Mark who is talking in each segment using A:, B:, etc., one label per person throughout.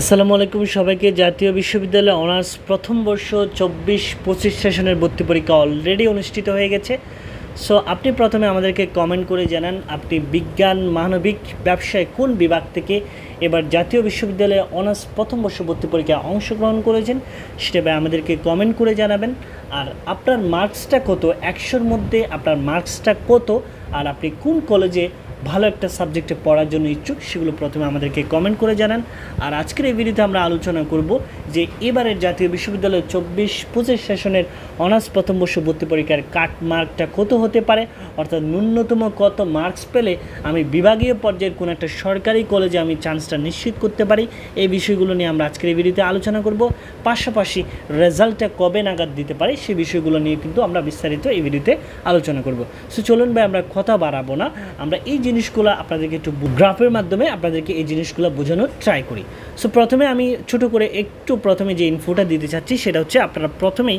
A: আসসালামু আলাইকুম সবাইকে। জাতীয় বিশ্ববিদ্যালয়ে অনার্স প্রথম বর্ষ চব্বিশ পঁচিশ সেশনের ভর্তি পরীক্ষা অলরেডি অনুষ্ঠিত হয়ে গেছে। সো আপনি প্রথমে আমাদেরকে কমেন্ট করে জানান, আপনি বিজ্ঞান, মানবিক ব্যবসায় কোন বিভাগ থেকে এবার জাতীয় বিশ্ববিদ্যালয়ে অনার্স প্রথম বর্ষ ভর্তি পরীক্ষায় অংশগ্রহণ করেছেন, সেটা আমাদেরকে কমেন্ট করে জানাবেন। আর আপনার মার্কসটা কত? একশোর মধ্যে আপনার মার্কসটা কত? আর আপনি কোন কলেজে ভালো একটা সাবজেক্টে পড়ার জন্য ইচ্ছুক, সেগুলো প্রথমে আমাদেরকে কমেন্ট করে জানান। আর আজকের এই ভিডিওতে আমরা আলোচনা করব যে এবারের জাতীয় বিশ্ববিদ্যালয়ের চব্বিশ পঁচিশ সেশনের অনার্স প্রথম বর্ষ ভর্তি পরীক্ষার কাট মার্কটা কত হতে পারে? অর্থাৎ ন্যূনতম কত মার্কস পেলে আমি বিভাগীয় পর্যায়ের কোনো একটা সরকারি কলেজে আমি চান্সটা নিশ্চিত করতে পারি? এই বিষয়গুলো নিয়ে আমরা আজকের এই ভিডিওতে আলোচনা করব। পাশাপাশি রেজাল্টটা কবে নাগাদ দিতে পারি সেই বিষয়গুলো নিয়ে কিন্তু আমরা বিস্তারিত এই ভিডিওতে আলোচনা করব। সো চলুন ভাই, আমরা কথা বাড়াবো না। আমরা এই জিনিসগুলো আপনাদেরকে একটু গ্রাফের মাধ্যমে আপনাদেরকে এই জিনিসগুলো বোঝানোর ট্রাই করি। সো প্রথমে আমি ছোট করে একটু প্রথমে যে ইনফোটা দিতে চাচ্ছি, সেটা হচ্ছে আপনারা প্রথমেই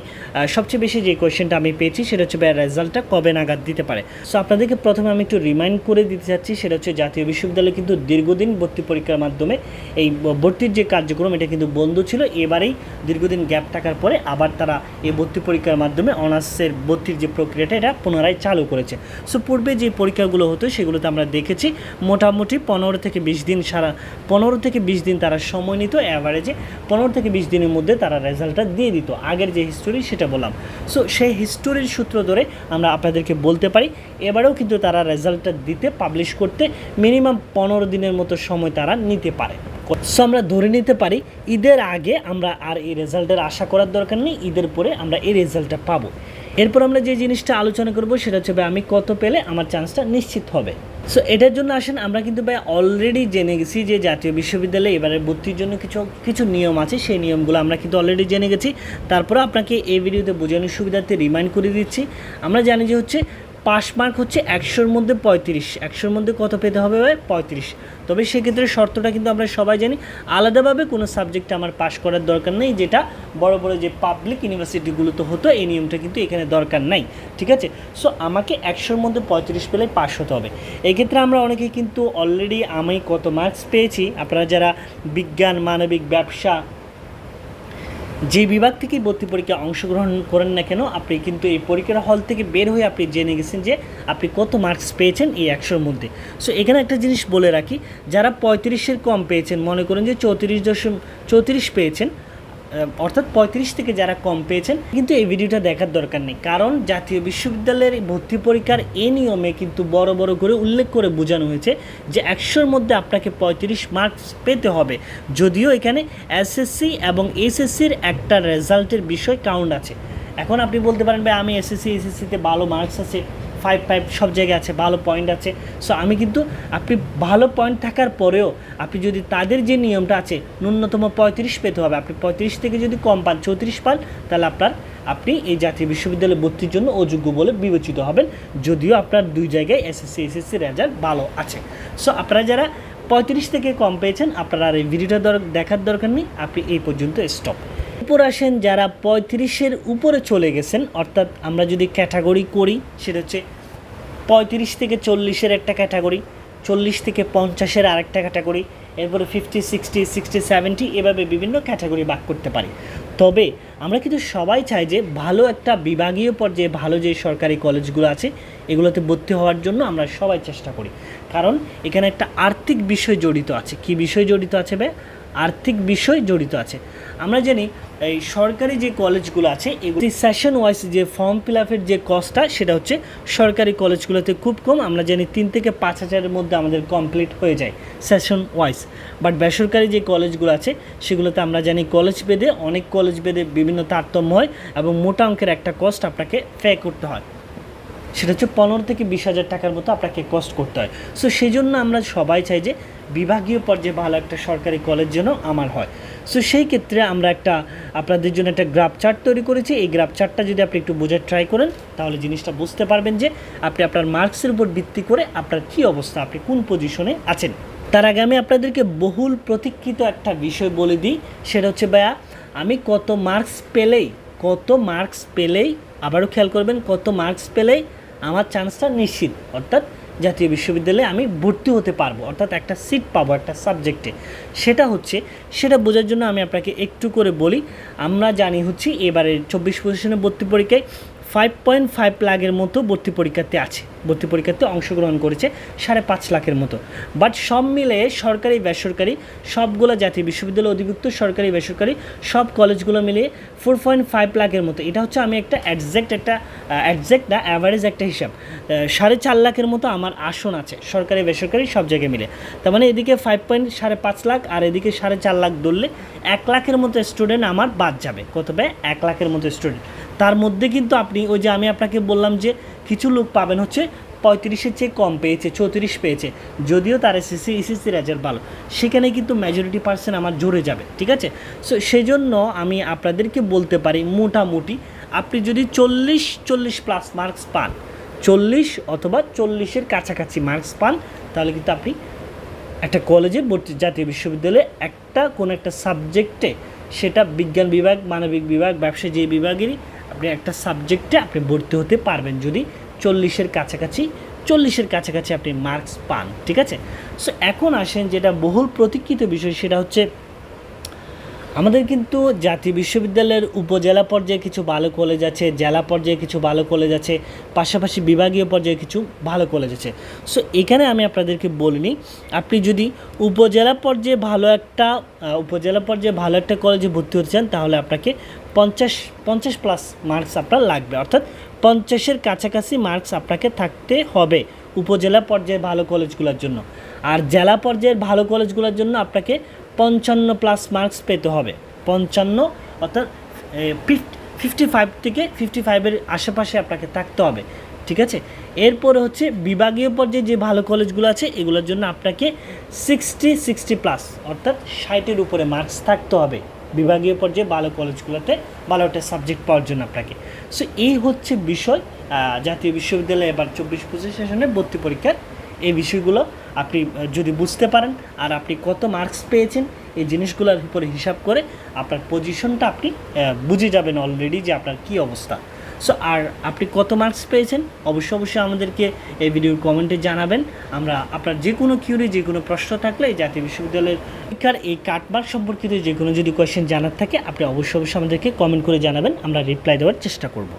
A: সবচেয়ে বেশি যে কোয়েশ্চেনটা আমি পেয়েছি, সেটা হচ্ছে ভাই রেজাল্টটা কবে নাগাদ দিতে পারে। সো আপনাদেরকে প্রথমে আমি একটু রিমাইন্ড করে দিতে চাচ্ছি, সেটা হচ্ছে জাতীয় বিশ্ববিদ্যালয় কিন্তু দীর্ঘদিন ভর্তি পরীক্ষার মাধ্যমে এই ভর্তির যে কার্যক্রম, এটা কিন্তু বন্ধ ছিল। এবারেই দীর্ঘদিন গ্যাপ থাকার পরে আবার তারা এই ভর্তি পরীক্ষার মাধ্যমে অনার্সের ভর্তির যে প্রক্রিয়াটা, এটা পুনরায় চালু করেছে। সো পূর্বে যে পরীক্ষাগুলো হতো, সেগুলোতে আমরা দেখেছি, মোটামুটি পনেরো থেকে বিশ দিন সারা, পনেরো থেকে বিশ দিন তারা সময় নিত অ্যাভারেজে পনেরো থেকে বিশ দিনের মধ্যে তারা রেজাল্টটা দিয়ে দিত। আগের যে হিস্টোরি সেটা বললাম। সো সেই হিস্টোরির সূত্র ধরে আমরা আপনাদেরকে বলতে পারি, এবারেও কিন্তু তারা রেজাল্টটা দিতে পাবলিশ করতে মিনিমাম পনেরো দিনের মতো সময় তারা নিতে পারে। সো আমরা ধরে নিতে পারি, ঈদের আগে আমরা আর এই রেজাল্টের আশা করার দরকার নেই, ঈদের পরে আমরা এই রেজাল্টটা পাবো। এরপর আমরা যে জিনিসটা আলোচনা করব, সেটা হচ্ছে আমি কত পেলে আমার চান্সটা নিশ্চিত হবে? সো এটার জন্য আসেন, আমরা কিন্তু ভাই অলরেডি জেনে গেছি যে জাতীয় বিশ্ববিদ্যালয়ে এবারে ভর্তির জন্য কিছু কিছু নিয়ম আছে, সেই নিয়মগুলো আমরা কিন্তু অলরেডি জেনে গেছি। তারপরে আপনাকে এই ভিডিওতে বোঝানোর সুবিধার্থে রিমাইন্ড করে দিচ্ছি। আমরা জানি যে হচ্ছে পাস মার্ক হচ্ছে একশোর মধ্যে পঁয়ত্রিশ। একশোর মধ্যে কত পেতে হবে পঁয়ত্রিশ। তবে সেক্ষেত্রে শর্তটা কিন্তু আমরা সবাই জানি, আলাদাভাবে কোনো সাবজেক্টে আমার পাশ করার দরকার নেই, যেটা বড় বড় যে পাবলিক ইউনিভার্সিটিগুলোতে হতো, এই নিয়মটা কিন্তু এখানে দরকার নাই, ঠিক আছে? সো আমাকে একশোর মধ্যে পঁয়ত্রিশ পেলে পাস হতে হবে। এক্ষেত্রে আমরা অনেকে কিন্তু অলরেডি আমি কত মার্কস পেয়েছি। আপনারা যারা বিজ্ঞান, মানবিক, ব্যবসা যে বিভাগ থেকে ভর্তি পরীক্ষায় অংশগ্রহণ করেন না কেন, আপনি কিন্তু এই পরীক্ষার হল থেকে বের হয়ে আপনি জেনে গেছেন যে আপনি কত মার্কস পেয়েছেন এই একশোর মধ্যে। সো এখানে একটা জিনিস বলে রাখি, যারা পঁয়ত্রিশের কম পেয়েছেন, মনে করেন যে চৌত্রিশ দশম চৌত্রিশ পেয়েছেন অর্থাৎ পঁয়ত্রিশ থেকে যারা কম পেয়েছেন, কিন্তু এই ভিডিওটা দেখার দরকার নেই। কারণ জাতীয় বিশ্ববিদ্যালয়ের ভর্তি পরীক্ষার এ নিয়মে কিন্তু বড় বড় করে উল্লেখ করে বোঝানো হয়েছে যে একশোর মধ্যে আপনাকে পঁয়ত্রিশ মার্কস পেতে হবে। যদিও এখানে এসএসসি এবং এসএসসির একটা রেজাল্টের বিষয় কাউন্ট আছে। এখন আপনি বলতে পারেন, ভাই, আমি এসএসসি এসএসসিতে ভালো মার্কস আছে। ফাইভ ফাইভ সব জায়গায় আছে, ভালো পয়েন্ট আছে। সো আমি কিন্তু, আপনি ভালো পয়েন্ট থাকার পরেও, আপনি যদি তাদের যে নিয়মটা আছে, ন্যূনতম পঁয়ত্রিশ পেতে হবে। আপনি পঁয়ত্রিশ থেকে যদি কম পান, চৌত্রিশ পান, তাহলে আপনার, আপনি এই জাতীয় বিশ্ববিদ্যালয়ে ভর্তির জন্য অযোগ্য বলে বিবেচিত হবেন। যদিও আপনার দুই জায়গায় এসএসসি এসএসসি রেজাল্ট ভালো আছে। সো আপনারা যারা পঁয়ত্রিশ থেকে কম পেয়েছেন, আপনার আর এই ভিডিওটা দর- দেখার দরকার নেই। আপনি এই পর্যন্ত স্টপ উপর আসেন যারা পঁয়ত্রিশের উপরে চলে গেছেন, অর্থাৎ আমরা যদি ক্যাটাগরি করি, সেটা হচ্ছে পঁয়ত্রিশ থেকে চল্লিশের একটা ক্যাটাগরি, চল্লিশ থেকে পঞ্চাশের আরেকটা ক্যাটাগরি, এরপরে ফিফটি সিক্সটি সিক্সটি সেভেন্টি এভাবে বিভিন্ন ক্যাটাগরি ভাগ করতে পারি। তবে আমরা কিন্তু সবাই চাই যে ভালো একটা বিভাগীয় পর্যায়ে ভালো যে সরকারি কলেজগুলো আছে, এগুলোতে ভর্তি হওয়ার জন্য আমরা সবাই চেষ্টা করি। কারণ এখানে একটা আর্থিক বিষয় জড়িত আছে। কি বিষয় জড়িত আছে বে আর্থিক বিষয় জড়িত আছে। আমরা জানি, এই সরকারি যে কলেজগুলো আছে, এগুলো সেশন ওয়াইজ যে ফর্ম ফিল আপের যে কস্টটা সেটা হচ্ছে সরকারি কলেজগুলোতে খুব কম। আমরা জানি তিন থেকে পাঁচ হাজারের মধ্যে আমাদের কমপ্লিট হয়ে যায় সেশন ওয়াইজ বাট বেসরকারি যে কলেজগুলো আছে, সেগুলোতে আমরা জানি কলেজ বেদে, অনেক কলেজ বেদে বিভিন্ন তারতম্য হয় এবং মোটা অঙ্কের একটা কস্ট আপনাকে পে করতে হয়। সেটা হচ্ছে পনেরো থেকে বিশ হাজার টাকার মতো আপনাকে কস্ট করতে হয়। সো সেই জন্য আমরা সবাই চাই যে বিভাগীয় পর্যায়ে ভালো একটা সরকারি কলেজ যেন আমার হয়। সো সেই ক্ষেত্রে আমরা একটা, আপনাদের জন্য একটা গ্রাফ চার্ট তৈরি করেছি। এই গ্রাফ চার্টটা যদি আপনি একটু বোঝার ট্রাই করেন, তাহলে জিনিসটা বুঝতে পারবেন যে আপনি আপনার মার্কসের উপর ভিত্তি করে আপনার কী অবস্থা, আপনি কোন পজিশনে আছেন। তার আগে আমি আপনাদেরকে বহুল প্রতীক্ষিত একটা বিষয় বলে দিই, সেটা হচ্ছে, ভাইয়া, আমি কত মার্কস পেলেই, কত মার্কস পেলেই, আবারও খেয়াল করবেন, কত মার্কস পেলেই আমার চান্সটা নিশ্চিত। অর্থাৎ জাতীয় বিশ্ববিদ্যালয়ে আমি ভর্তি হতে পারব। অর্থাৎ একটা সিট পাবো, একটা সাবজেক্টে সেটা হচ্ছে, সেটা বোঝার জন্য আমি আপনাকে একটু করে বলি। আমরা জানি হচ্ছে এবারে চব্বিশ পজিশনে ভর্তি পরীক্ষায় ফাইভ পয়েন্ট ফাইভ লাখের মতো ভর্তি পরীক্ষার্থী আছে। ভর্তি পরীক্ষাতে অংশগ্রহণ করেছে সাড়ে পাঁচ লাখের মতো। বাট সব মিলে সরকারি, বেসরকারি সবগুলো জাতীয় বিশ্ববিদ্যালয় অধিভুক্ত সরকারি, বেসরকারি সব কলেজগুলো মিলিয়ে ফোর পয়েন্ট ফাইভ লাখের মতো। এটা হচ্ছে আমি একটা অ্যাডজ্যাক্ট একটা অ্যাডজ্যাক্ট না অ্যাভারেজ একটা হিসাব। সাড়ে চার লাখের মতো আমার আসন আছে সরকারি, বেসরকারি সব জায়গায় মিলে। তার মানে এদিকে ফাইভ পয়েন্ট সাড়ে পাঁচ লাখ আর এদিকে সাড়ে চার লাখ ধরলে এক লাখের মতো স্টুডেন্ট আমার বাদ যাবে। কত ব্যয় এক লাখের মতো স্টুডেন্ট তার মধ্যে কিন্তু আপনি ওই যে আমি আপনাকে বললাম যে কিছু লোক পাবেন হচ্ছে পঁয়ত্রিশের চেয়ে কম পেয়েছে, চৌত্রিশ পেয়েছে। যদিও তার এসএসসি এসএসসি রেজাল্ট ভালো। সেখানে কিন্তু মেজরিটি পার্সেন্ট আমার জোরে যাবে, ঠিক আছে? সো সেজন্য আমি আপনাদেরকে বলতে পারি মোটামুটি আপনি যদি চল্লিশ চল্লিশ প্লাস মার্কস পান, চল্লিশ অথবা চল্লিশের কাছাকাছি মার্কস পান, তাহলে কিন্তু আপনি একটা কলেজে ভর্তি, জাতীয় বিশ্ববিদ্যালয়ে একটা, কোনো একটা সাবজেক্টে সেটা বিজ্ঞান বিভাগ, মানবিক বিভাগ ব্যবসা যে বিভাগেরই আপনি একটা সাবজেক্টে আপনি ভর্তি হতে পারবেন যদি চল্লিশের কাছাকাছি চল্লিশের কাছাকাছি আপনি মার্কস পান, ঠিক আছে? সো এখন আসেন যেটা বহুল প্রতীক্ষিত বিষয়, সেটা হচ্ছে আমাদের কিন্তু জাতীয় বিশ্ববিদ্যালয়ের উপজেলা পর্যায়ে কিছু ভালো কলেজ আছে, জেলা পর্যায়ে কিছু ভালো কলেজ আছে, পাশাপাশি বিভাগীয় পর্যায়ে কিছু ভালো কলেজ আছে। সো এখানে আমি আপনাদেরকে বলিনি, আপনি যদি উপজেলা পর্যায়ে ভালো একটা উপজেলা পর্যায়ে ভালো একটা কলেজে ভর্তি হতে চান, তাহলে আপনাকে পঞ্চাশ পঞ্চাশ প্লাস মার্কস আপনার লাগবে। অর্থাৎ পঞ্চাশের কাছাকাছি মার্কস আপনাকে থাকতে হবে উপজেলা পর্যায়ের ভালো কলেজগুলোর জন্য। আর জেলা পর্যায়ের ভালো কলেজগুলোর জন্য আপনাকে পঞ্চান্ন প্লাস মার্কস পেতে হবে। পঞ্চান্ন, অর্থাৎ ফিফটি ফাইভ থেকে ফিফটি ফাইভের আশেপাশে আপনাকে থাকতে হবে। ঠিক আছে? এরপরে হচ্ছে বিভাগীয় পর্যায়ে যে ভালো কলেজগুলো আছে, এগুলোর জন্য আপনাকে সিক্সটি সিক্সটি প্লাস অর্থাৎ ষাটের উপরে মার্কস থাকতে হবে। বিভাগীয় পর্যায়ে ভালো কলেজগুলোতে ভালো একটা সাবজেক্ট পাওয়ার জন্য আপনাকে। সো এই হচ্ছে বিষয় জাতীয় বিশ্ববিদ্যালয়ে এবার চব্বিশ পঁচিশ সেশনে ভর্তি পরীক্ষার এই বিষয়গুলো। আপনি যদি বুঝতে পারেন আর আপনি কত মার্কস পেয়েছেন, এই জিনিসগুলোর উপরে হিসাব করে আপনার পজিশনটা আপনি বুঝে যাবেন অলরেডি যে আপনার কী অবস্থা। সো আর আপনি কত মার্কস পেয়েছেন? অবশ্যই অবশ্যই আমাদেরকে এই ভিডিওর কমেন্টে জানাবেন। আমরা আপনার যে কোনো কিউরি যে কোনো প্রশ্ন থাকলে জাতীয় বিশ্ববিদ্যালয়ের শিক্ষার এই কাটমার্ক সম্পর্কিত যে কোনো যদি কোয়েশ্চেন জানার থাকে, আপনি অবশ্যই অবশ্যই আমাদেরকে কমেন্ট করে জানাবেন। আমরা রিপ্লাই দেওয়ার চেষ্টা করব।